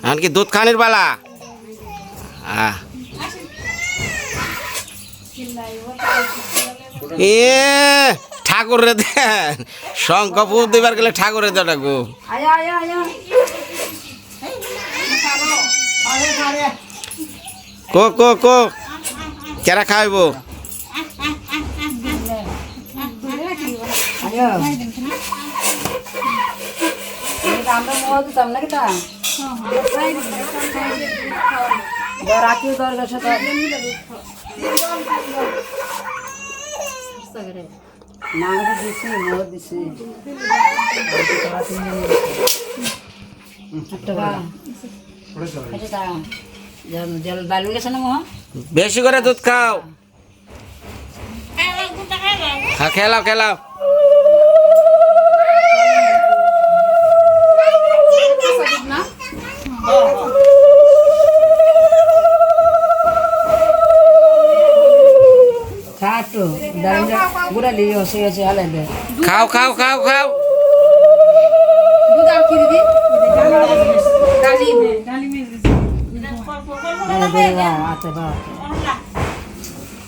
এখন কি দুধ খানির বালা। এ ঠাকুর রে দেন শঙ্খ ফুল দিবার গেলে ঠাকুর রে আয়া আয়া কো কো কো। কেরা খাইব আমরা মোয়া দিতাম নাকি তা? রাখিও দরকার সাথে না আমি দিছি মোয়া দিছি টাকা টাকা জল বালু গেছে না মোয়া বেশি করে দুধ খাও হ্যাঁ খেলাও খেলাও খাটো ডালিমটা গুড়া লিয়ে হসে হসে হালে দে। খাও খাও খাও খাও। আরে দেবা? আতে বা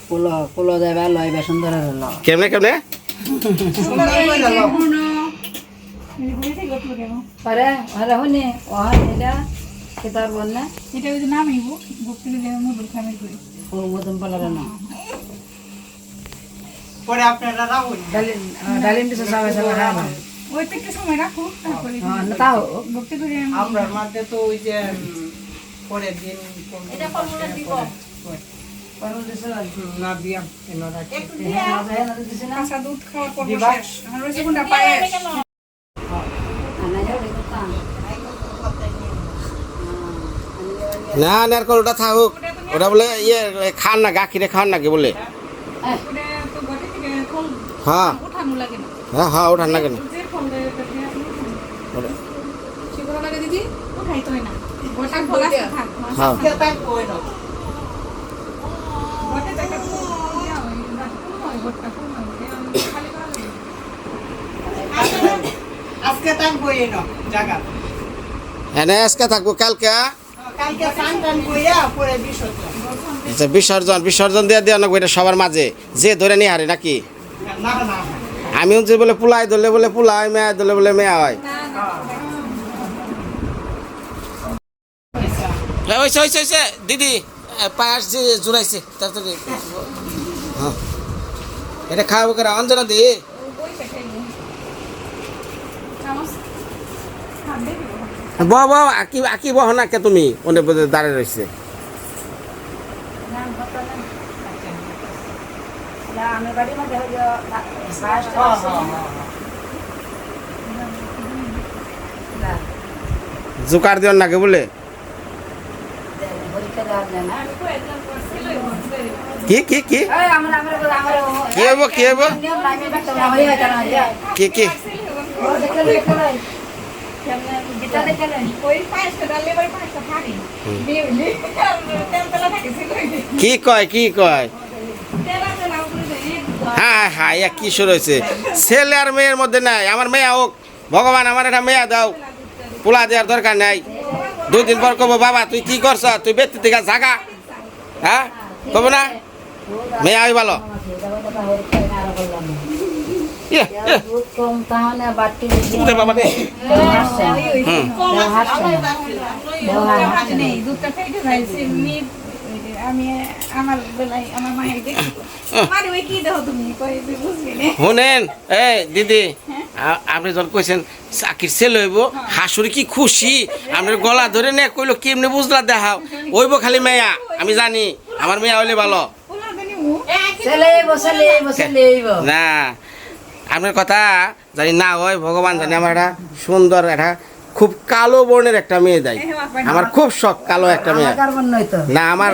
পোলো পোলো দেবা লইবা সুন্দর হলো। কেমনে কেমনে? পারে আরে হনি ওহান এটা কিতাব বলনা এটা ওই যে নাম ভক্তি দিলে মধুর খামের করি। ও মদন পালারে না পরে আপনারা রাখুন ডালিম দিছে সবাই সবাই হ্যাঁ না ওই একটু সময় রাখো তারপরে হ্যাঁ না তাও। ভক্তি করি আমি আপনার মধ্যে তো ওই যে পরের দিন এটা হ্যাঁ পর। না যাও দেখো তা না নারকল ওটা থাকুক। ওটা বলে ইয়ে খান না গাখিরে খান নাকি বলে ওটা তো ঘরে থেকে ফল হ্যাঁ। হ্যাঁ হ্যাঁ কেন দেয় দিয়ে হয় না। হ্যাঁ জায়গা হয় না কোনো হয় হয় হয়, লাগে আজকে থাকব থাকব কালকে বিসর্জন। আচ্ছা বিসর্জন বিসর্জন দিয়ে অনেক নাকবো এটা সবার মাঝে। যে ধরে নিয়ে হারে নাকি? আমিও যে বলে পুলাই ধরলে বলে পুলাই মেয়া ধরলে বলে মেয়া হয়। দিদি যে জুড়াইছে তাড়াতাড়ি হ্যাঁ। এটা খাওয়াবো কেন অঞ্জনা দি। চামচ হাত দিয়ে দিবো। বহ বহ আঁকি আঁকি বহ না কে তুমি অনেক দাঁড়িয়ে রয়েছে। আমি বাড়ি মধ্যে হইল জোকার দিও নাকি বলে? কি কি কি? কি হইব কি হইয়া কি কি। কি কয় কি কয় তেল আছে না, উপরে দিয়ে হ্যাঁ হ্যাঁ ইয়া কি শুরু হয়েছে? ছেলে আর মেয়ের মধ্যে নাই আমার মেয়ে হোক ভগবান আমার একটা মেয়া দাও পোলা দেওয়ার দরকার নাই। দুই দিন পর কব বাবা তুই কি করছ? তুই বেতি থেকে জাগা। হ্যাঁ? কব না? মেয়ে আই ভালো ইয়ে, ইয়ে, বাবা আমি আমার বেলায় আমার মায়ের দেখি ওই কি তুমি? কই বুঝবি না। শুনেন এই দিদি আপনি যখন কইছেন চাকির ছেলে হইব হাসুরি কি খুশি? আপনার গলা ধরে নে কইলো কেমনে বুঝলা দেখাও? ওইব খালি মেয়া আমি জানি আমার মেয়া হইলে ভালো। না আপনার কথা জানি না হয় ভগবান জানি আমার একটা সুন্দর একটা খুব কালো বর্ণের একটা মেয়ে দেয় আমার খুব শখ কালো একটা মেয়ে না আমার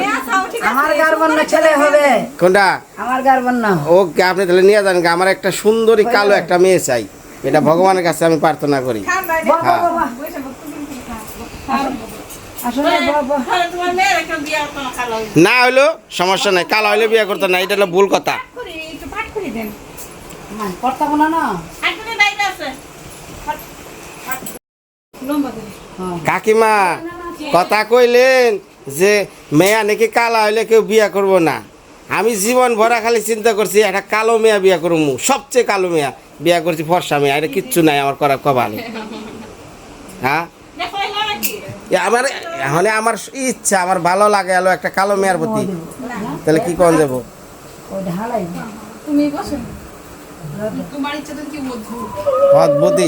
আমার গার্বন ছেলে হবে কোনটা আমার গার্বন না ও আপনি তাহলে নিয়ে যান আমার একটা সুন্দরী কালো একটা মেয়ে চাই এটা ভগবানের কাছে আমি প্রার্থনা করি না হইল সমস্যা নাই কালো হইলে বিয়ে করতে না এটা হলো ভুল কথা করে একটু পাঠ করে দেন করতে না না আজকে বাইরে আছে লম্বা করে হ্যাঁ কাকিমা কথা কইলেন যে মেয়া নাকি কালা হইলে কেউ বিয়া করব না। আমি জীবন ভরা খালি চিন্তা করছি একটা কালো মেয়া বিয়া করব সবচেয়ে কালো মেয়া বিয়া করছি ফর্সা মেয়া এটা কিচ্ছু নাই আমার করা কপালে। হ্যাঁ? আমার মানে আমার ইচ্ছা আমার ভালো লাগে এলো একটা কালো মেয়ার প্রতি। তাহলে কি কন যাব? অদ্ভুত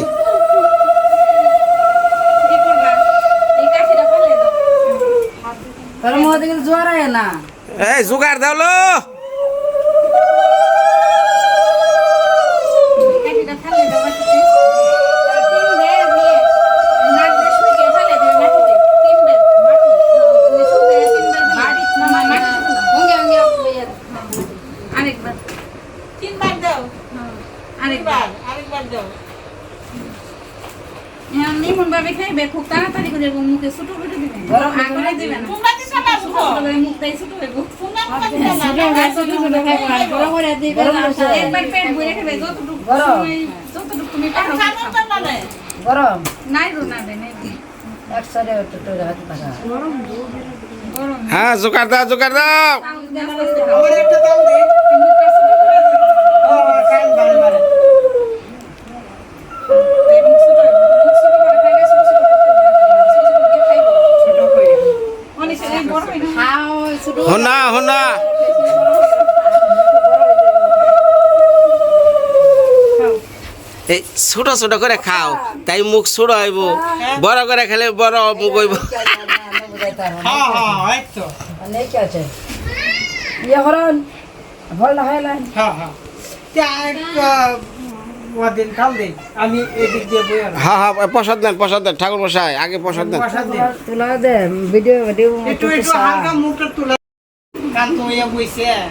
আরেকবার। তিনবার দাও। আরেকবার আরেকবার দাও। এখন নিমন ভাবে খাইবে খুব তাড়াতাড়ি করে এবং মুখে ছোট করে দিবে। গরম আগে দিবে না তোমরা দিছো না। করে মুখটাই ছোট হইব গরম। নাই রো না একসাথে পাখা হ্যাঁ জোগাড় দাও জোগাড় দাও চাউল দিয়ে আস্তে আস্তে খাও আমার একটা দাও দে মুখটা ছোট করে দিবে ও খাই বারে বারে মুখ ছোট হইব মুখ ছোট করে খাইলে ছোট ছোট করতে দিবে ছোট ছোট করে খাইব ছোট করে অনেক সময় বড় হয় না খাও ছোট হোনা হোনা খাও এই ছোট ছোট করে খাও তাই মুখ ছোট হইব। বড় করে খেলে বড় মুখ হইব। হ্যাঁ হ্যাঁ হয় হ্যাঁ হ্যাঁ। হ্যাঁ হ্যাঁ প্রসাদ দেন প্রসাদ দেন ঠাকুর মশাই আগে প্রসাদ দেন।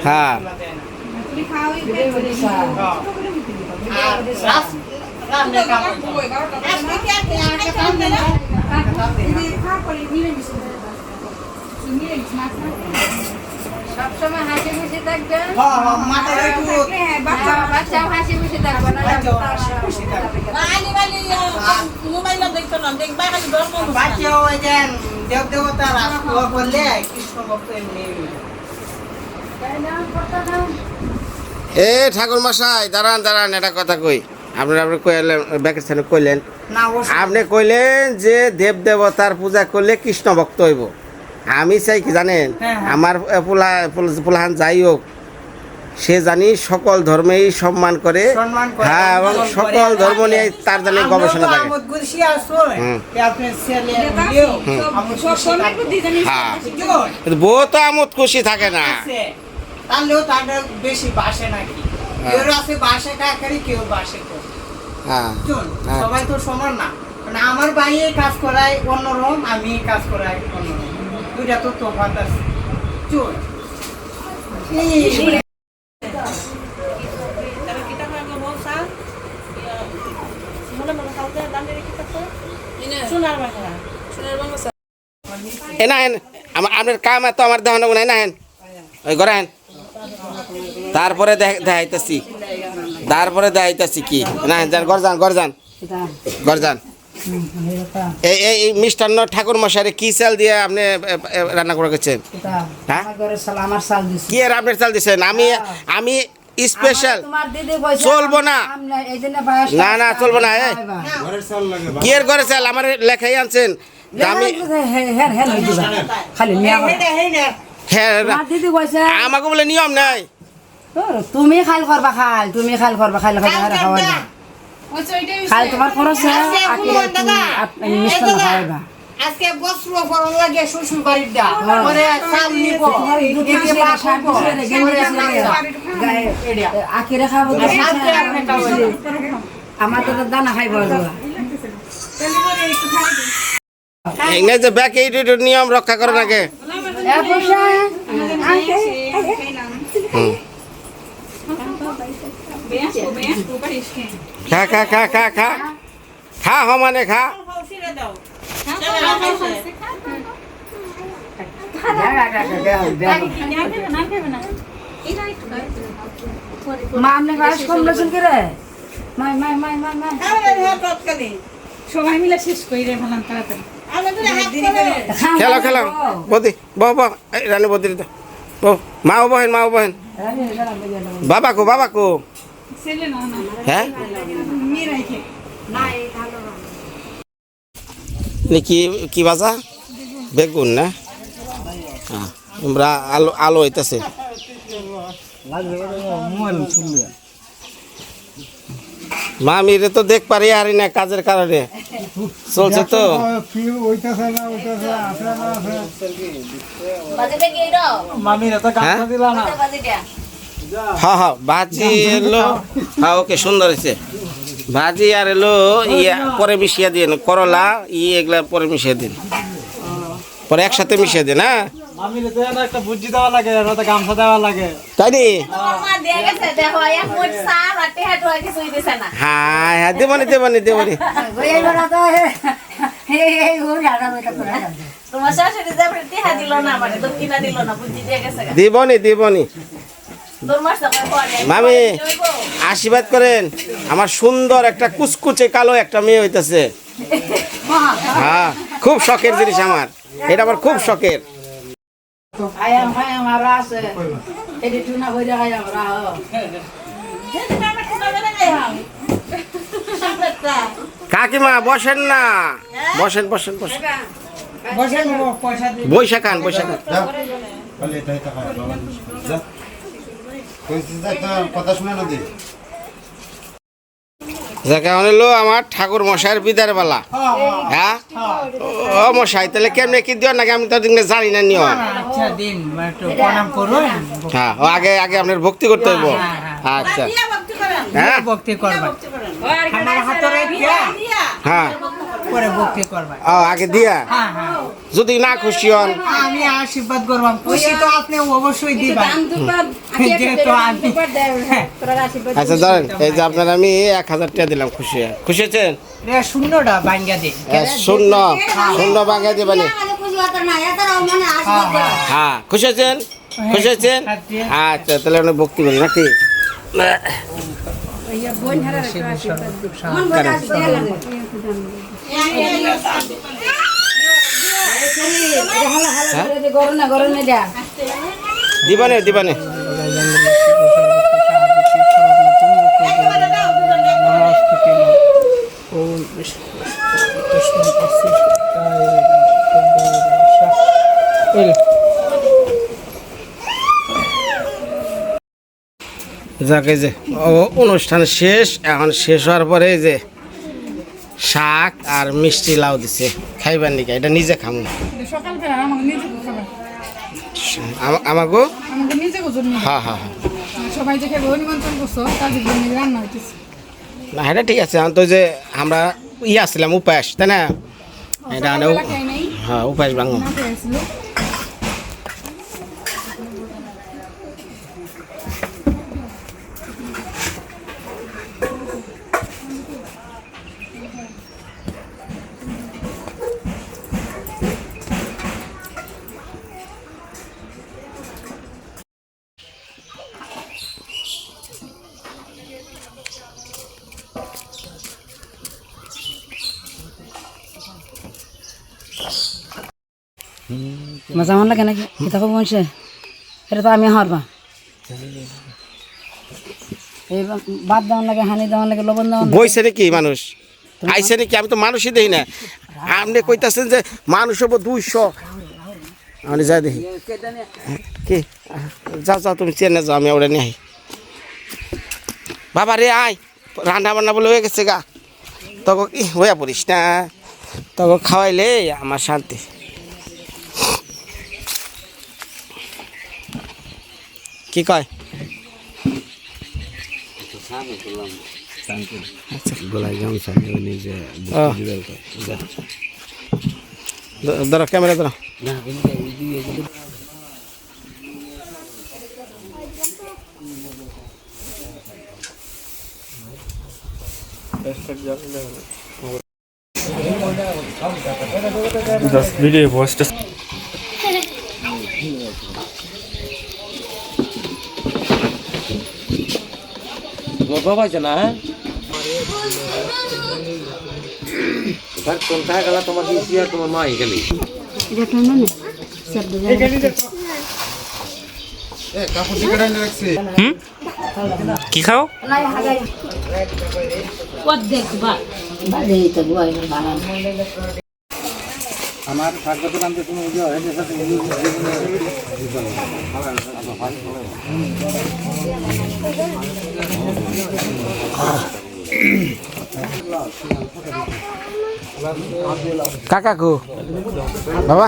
হ্যাঁ। হ্যাঁ। সবসময় হাসি খুশি থাকবেন হ্যাঁ, হ্যাঁ, মাথাটা হাসি খুশি থাকবে না বাচ্চাও হাসি খুশি থাকবে। বাচ্চাও ওই যে দেব দেবতা করলে কৃষ্ণ ভক্ত এমনি এ ঠাকুর মশাই দাঁড়ান দাঁড়ান এটা কথা কই। আপনি আপনি কইলেন ব্যাকের কইলেন। আপনি কইলেন যে দেব দেবতার পূজা করলে কৃষ্ণ ভক্ত হইব। আমি চাই কি জানেন? হ্যাঁ, হ্যাঁ। আমার পোলা পোলাহান যাই হোক সে জানি সকল ধর্মেই সম্মান করে। হ্যাঁ এবং সকল ধর্ম নিয়ে তার জানি গবেষণা থাকে। আপনার হ্যাঁ থাকবে। বউ তো আমোদ খুশি থাকে না। তাহলেও তাদের বেশি বাসে নাকি? হ্যাঁ। কেউ আছে বাসে কাকারি কেউ করে। হ্যাঁ। চল হ্যাঁ। সবাই তো সমান না। মানে আমার ভাইয়ে কাজ করায় অন্যরকম আমি কাজ করাই অন্যরকম। দুইটা তো তফাৎ আছে। চল। এ না হেন আমার আপনার কাম এত আমার দেখানো নাই না হেন ওই ঘরে হেন তারপরে দেখাইতেছি তারপরে দেখাইতেছি কি না হেন যান ঘর যান ঘর যান ঘর যান এই এই মিষ্টান্ন ঠাকুর মশাইরে কি চাল দিয়ে আপনি রান্না করে গেছেন হ্যাঁ? ঘরে কি আর আপনার চাল দিচ্ছেন আমি আমি স্পেশাল তোমার দিদি কইছে চলবো না। না, না, চলবো না, এ। কি আর করে চাল আমার লেখাই আনছেন আমি হ্যাঁ হ্যাঁ হয়ে খালি। হ্যাঁ দিদি কইছে আমাকে বলে নিয়ম নাই। তুমি খাল করবা খাল তুমি খাল করবা খাল খাল খাওয়া যা খাল তোমার খরচ দাদা, খাওয়াইবা আজকে বস্ত্র পরন লাগে শ্বশুর বাড়ির দা। পরে চাল নিব। এদিকে খাব দানা খাইব এনে যে ব্যাক নিয়ম রক্ষা করে নাকি খা খা খা খা খা। খা সমানে খা। মা আপনি কাজ কম কি রে মাই মাই মাই মাই। মাই সবাই মিলে শেষ করি রে ভালাম তাড়াতাড়ি। খেলো খেলো। বদি বহ বহ এই রানী বদি দে। বহ মাও বহেন মাও বহেন। বাবা কো বাবা কো হ্যাঁ? নি। কি কি বাজা বেগুন না? হ্যাঁ আমরা আলো আলো হইতাছে। মামিরে তো দেখ পারি আর না কাজের কারণে। চলছে তো? হ্যাঁ? হ্যাঁ হ্যাঁ ভাজি এলো। হ্যাঁ ওকে, সুন্দর হয়েছে। ভাজি আর এলো, ইয়া, পরে মিশিয়ে দিন করলা, ই এগুলা পরে মিশিয়ে দিন। পরে একসাথে মিশিয়ে দিন হ্যাঁ? মামির তো একটা বুদ্ধি দেওয়া লাগে গামছা দেওয়া লাগে। তাই হ্যাঁ হ্যাঁ দেবনি দেবনি দেবনি। মানে দক্ষিণা দিল না বুদ্ধি দিয়ে গেছে। গা। দিবনি দিবনি। তোর মার সঙ্গে পরে? মামি আশীর্বাদ করেন আমার সুন্দর একটা কুচকুচে কালো একটা মেয়ে হইতেছে। হ্যাঁ খুব শখের জিনিস আমার। এটা আমার খুব শখের। কাকিমা বসেন না। বসেন বসেন বসেন। বসেন পয়সা দিয়ে বৈশা খান বৈশা খান। কথা শুনে না যাকে হলো আমার ঠাকুর মশাইয়ের বিদার বেলা। হ্যাঁ? ও মশাই তাহলে কেমনে কি দিও নাকি আমি তো দিনে জানি না নিয়ম আচ্ছা প্রণাম করুন হ্যাঁ ও আগে আগে আপনার ভক্তি করতে হইব। আচ্ছা। হ্যাঁ? ভক্তি করবেন হ্যাঁ। পরে ভক্তি করবেন ও আগে দিয়া? হ্যাঁ হ্যাঁ। যদি না খুশি হন। আমি আশীর্বাদ করবাম খুশি তো আপনি অবশ্যই দিবেন। যেহেতু আমি হ্যাঁ, আচ্ছা ধরেন এই যে আপনার আমি এক হাজার টাকা দিলাম খুশি হয়ে। খুশি হয়েছেন? রে শূন্যটা বাঙ্গা দিন। শূন্য শূন্য বাঙ্গা দিবানি হ্যাঁ খুশি হয়েছেন? খুশি হয়েছেন? আচ্ছা তাহলে আমরা ভক্তি করি নাকি? দিবানে দিবানে। যাকে যে অনুষ্ঠান শেষ এখন শেষ হওয়ার পরে যে শাক আর মিষ্টি লাউ দিছে। খাইবার নিকা এটা নিজে খামু। আমাগো? হ্যাঁ হ্যাঁ হ্যাঁ না এটা ঠিক আছে। তো যে আমরা ইয়ে আসছিলাম উপাস তাই না? এটা হ্যাঁ উপাস ভাঙো। না খেয়েছিল মজা মন লাগে নাকি? কিতা কব মনছে এটা তো আমি হারবা এই বাদ দেওয়ান লাগে, হানি দেওয়ান লাগে, লবণ দেওয়ান লাগে। বইছে নাকি মানুষ? আইছে নাকি? আমি তো মানুষই দেখি না। আপনি কইতাছেন যে মানুষ হব দুইশো। আমি যাই দেখি। কি? যাও যাও, তুমি চেনে যাও, আমি ওরা নিয়ে আই। বাবা রে, আয়। রান্না বান্না বলে হয়ে গেছে গা। তখন কি? হইয়া পড়িস না। তখন খাওয়াইলে আমার শান্তি। কি কয়? দ- ধরো ক্যামেরা ধরো। ভিডিও ভয়েসটা বাবা না তার কোন টাকা গেলা তোমার কি আর তোমার মা গেলি। এ কাপড় জিগাড়া এনে রাখছি। কি খাও? তো বুয়াই বানান আমার কাগজ আনতে তুমি বুঝো এর সাথে কাকা কো বাবা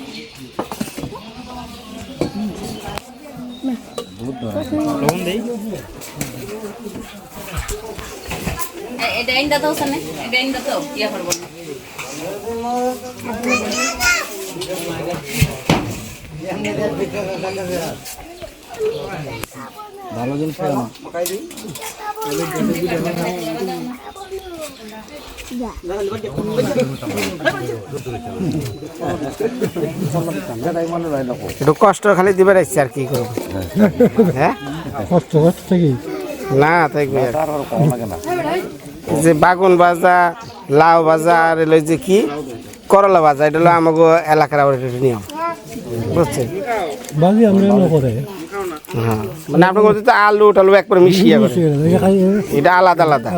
লবণ দেই এটা ইন্দা তো সামনে এটা ইন্দা তো ইয়া ভালো জিনিস একটু কষ্ট খালি দিবে রাখছি আর কি করব। হ্যাঁ? কষ্ট কষ্ট কি না কই যে বাগুন ভাজা লাউ বাজা আর এলো যে কি? করলা ভাজা এটা হলো আমাকে এলাকার নিয়ম। বুঝছেন? হ্যাঁ। মানে আপনার মধ্যে তো আলু টালু একবারে মিশিয়ে করে। এটা আলাদা আলাদা।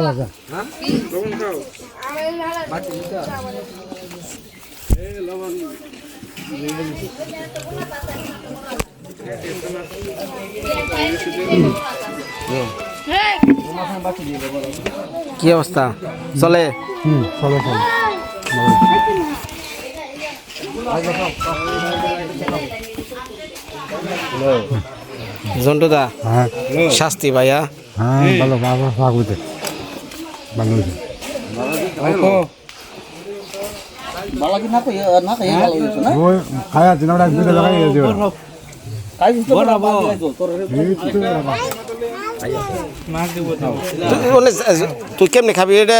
কি অবস্থা? চলে? চলো চলো। জন্টুদা হ্যাঁ। শাস্তি ভাইয়া। হ্যাঁ ভালো ভালো ভাগুতে ভালো তুই তুই খাবি এটা